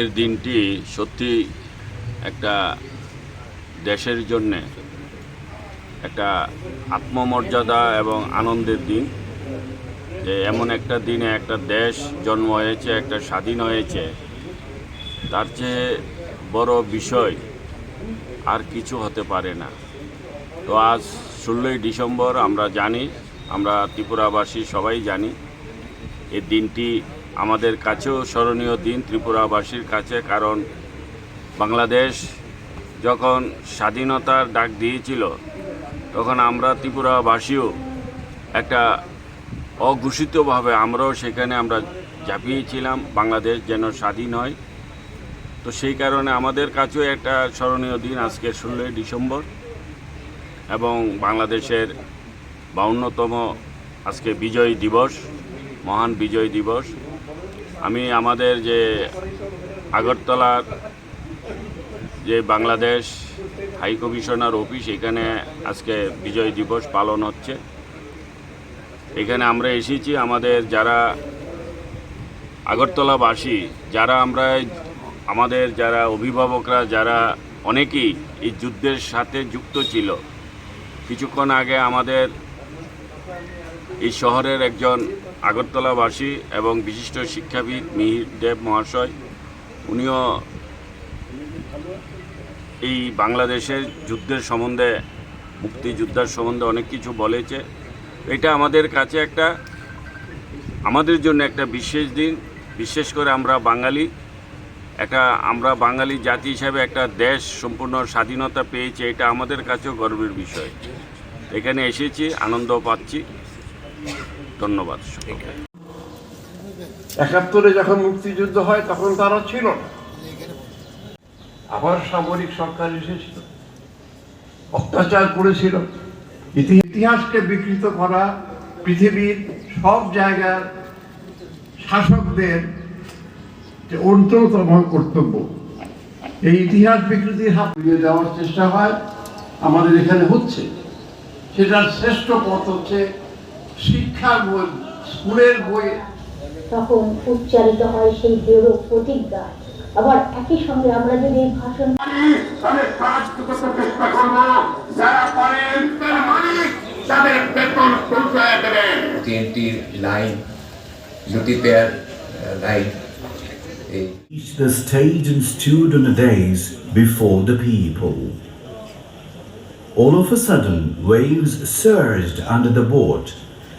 আজকের দিনটি সত্যি একটা দেশের জন্যে একটা আত্মমর্যাদা এবং আনন্দের দিন। যে এমন একটা দিনে একটা দেশ জন্ম হয়েছে, একটা স্বাধীন হয়েছে, তার চেয়ে বড় বিষয় আর কিছু হতে পারে না। তো আজ ষোলোই ডিসেম্বর আমরা জানি, আমরা ত্রিপুরাবাসী সবাই জানি, এই দিনটি আমাদের কাছেও স্মরণীয় দিন ত্রিপুরাবাসীর কাছে, কারণ বাংলাদেশ যখন স্বাধীনতার ডাক দিয়েছিল, তখন আমরা ত্রিপুরাবাসীও একটা অঘোষিতভাবে আমরাও সেখানে আমরা ঝাঁপিয়েছিলাম, বাংলাদেশ যেন স্বাধীন হয়। তো সেই কারণে আমাদের কাছেও একটা স্মরণীয় দিন আজকে ষোলোই ডিসেম্বর, এবং বাংলাদেশের বাউন্নতম আজকে বিজয় দিবস, মহান বিজয় দিবস। আমি আমাদের যে আগরতলার যে বাংলাদেশ হাই কমিশনার অফিস, এখানে আজকে বিজয় দিবস পালন হচ্ছে। এখানে আমরা এসেছি আমাদের যারা আগরতলাবাসী, যারা আমরা আমাদের যারা অভিভাবকরা, যারা অনেকেই এই যুদ্ধের সাথে যুক্ত ছিল। কিছুক্ষণ আগে আমাদের এই শহরের একজন আগরতলাবাসী এবং বিশিষ্ট শিক্ষাবিদ মিহির দেব মহাশয়, উনিও এই বাংলাদেশের যুদ্ধের সম্বন্ধে, মুক্তিযোদ্ধার সম্বন্ধে অনেক কিছু বলেছে। এটা আমাদের কাছে একটা, আমাদের জন্য একটা বিশেষ দিন। বিশেষ করে আমরা বাঙালি, একটা আমরা বাঙালি জাতি হিসাবে একটা দেশ সম্পূর্ণ স্বাধীনতা পেয়েছে, এটা আমাদের কাছেও গর্বের বিষয়। এখানে এসেছি, আনন্দ পাচ্ছি। ধন্যবাদ একাত্তরে যখন মুক্তিযুদ্ধ হয় তখন তারা ছিল না। আবার সামরিক সরকার এসেছিল। অত্যাচার করেছিল। ইতিহাসকে বিকৃত করা পৃথিবীর সব জায়গার শাসকদের যে অন্যতম কর্তব্য এই ইতিহাস বিকৃতির হাত দিয়ে যাওয়ার চেষ্টা হয়। আমাদের এখানে হচ্ছে। সেটার শ্রেষ্ঠ পথ হচ্ছে শিক্ষা বই স্কুলের বই তখন উচ্চারিত হয় সেই দৃঢ় প্রতিজ্ঞা আবার একই সঙ্গে আমরা যদি এই ভাষণ তাদের কাজ করতে চেষ্টা করব যারা পারেন তারা মালিক তাদের বেতন পৌঁছায় দেবেন line, Luti Pair uh, line. the stage and stood on the days before the people. All of a sudden, waves surged under the boat,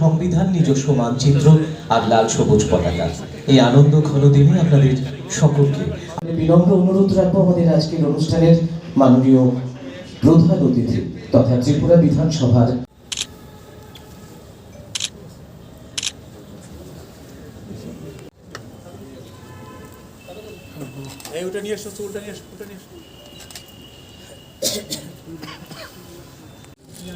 সংবিধান নিজস্ব মানচিত্র আর লাল সবুজ পতাকা। এই আনন্দ ঘন দিনে আপনাদের সকলকে। বিনম্র অনুরোধ রাখব আমাদের আজকের অনুষ্ঠানের মাননীয় প্রধান অতিথি তথা ত্রিপুরা বিধানসভার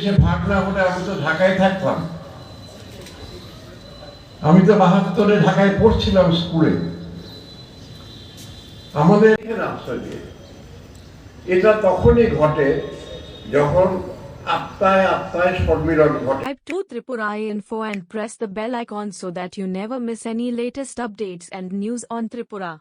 সে ভাগ না হলে আমি তো বাহাত্তরে ঢাকায় পড়ছিলাম স্কুলে আমাদের এটা তখনই ঘটে যখন Subscribe to Tripura Info and press the bell icon so that you never miss any latest updates and news on Tripura.